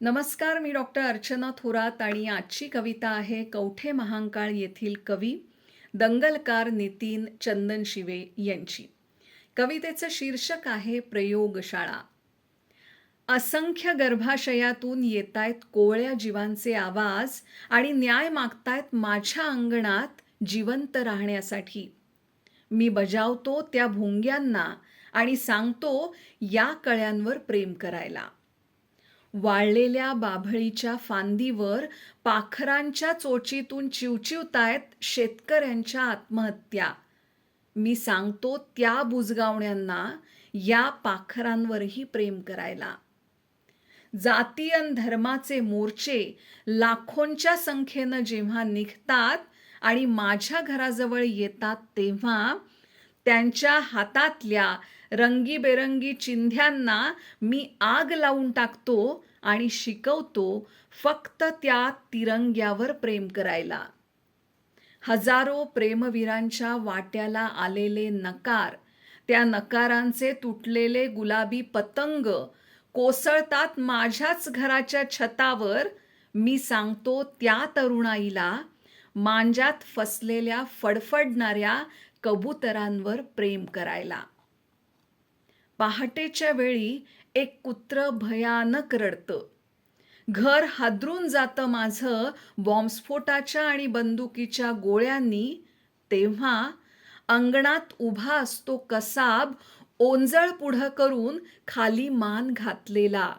नमस्कार मी डॉक्टर अर्चना थोरात आणि आजची कविता आहे कवठे महांकाळ येथील कवी दंगलकार नितीन चंदन शिवे यांची. कवितेचं शीर्षक आहे प्रयोगशाळा. असंख्य गर्भाशयातून येतायत कोवळ्या जीवांचे आवाज आणि न्याय मागतायत माझ्या अंगणात जिवंत राहण्यासाठी. मी बजावतो त्या भोंग्यांना आणि सांगतो या कळ्यांवर प्रेम करायला. वाळलेल्या बाभळीच्या फांदीवर पाखरांच्या चोचीतून चिवचिवतायत शेतकऱ्यांच्या आत्महत्या. मी सांगतो त्या बुजगावण्यांना या पाखरांवरही प्रेम करायला. जाती अन धर्माचे मोर्चे लाखोंच्या संख्येनं जेव्हा निघतात आणि माझ्या घराजवळ येतात तेव्हा त्यांच्या हातातल्या रंगीबेरंगी चिंध्यांना मी आग लावून टाकतो आणि शिकवतो फक्त त्या तिरंग्यावर प्रेम करायला. हजारो प्रेमवीरांच्या वाट्याला आलेले नकार त्या नकारांचे तुटलेले गुलाबी पतंग कोसळतात माझ्याच घराच्या छतावर. मी सांगतो त्या तरुणाईला मांजात फसलेल्या फडफडणाऱ्या कबुतरांवर प्रेम करायला. पहाटेच्या वेळी एक कुत्र भयानक रडतं. घर हादरून जातं माझं बॉम्बस्फोटाच्या आणि बंदुकीच्या गोळ्यांनी तेव्हा अंगणात उभा असतो कसाब ओंजळ पुढं करून खाली मान घातलेला.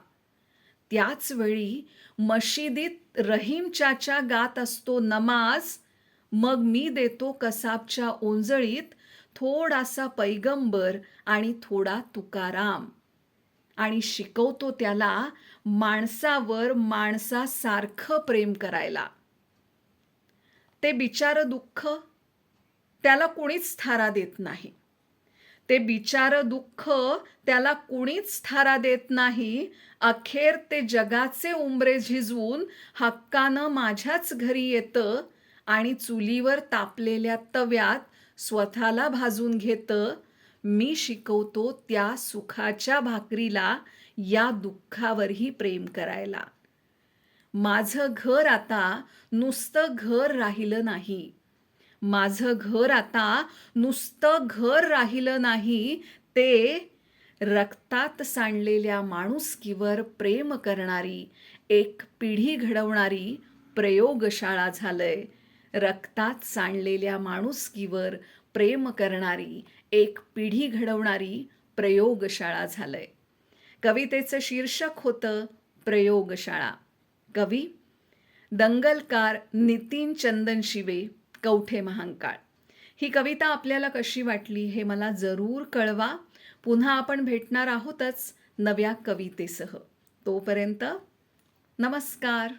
त्याच वेळी मशिदीत रहीम चाचा गात असतो नमाज मग मी देतो कसाबच्या ओंजळीत थोडासा पैगंबर आणि थोडा तुकाराम. आणि शिकवतो त्याला माणसावर माणसासारखं प्रेम करायला. ते बिचार दुःख त्याला कुणीच थारा देत नाही. ते बिचार दुःख त्याला कुणीच थारा देत नाही. अखेर ते जगाचे उंबरे झिजवून हक्कानं माझ्याच घरी येतं आणि चुलीवर तापलेल्या तव्यात स्वतःला भाजून घेतं. मी शिकवतो त्या सुखाच्या भाकरीला या दुःखावरही प्रेम करायला. माझं घर आता नुसतं घर राहिलं नाही. माझं घर आता नुसतं घर राहिलं नाही. ते रक्तात सांडलेल्या माणुसकीवर प्रेम करणारी एक पिढी घडवणारी प्रयोगशाळा झालंय. रक्तात सांडलेल्या माणुसकीवर प्रेम करणारी एक पिढी घडवणारी प्रयोगशाळा झालंय. कवितेचं शीर्षक होतं प्रयोगशाळा. कवी दंगलकार नितीन चंदन शिवे कवठे महांकाळ. ही कविता आपल्याला कशी वाटली हे मला जरूर कळवा. पुन्हा आपण भेटणार आहोतच नव्या कवितेसह. तोपर्यंत नमस्कार.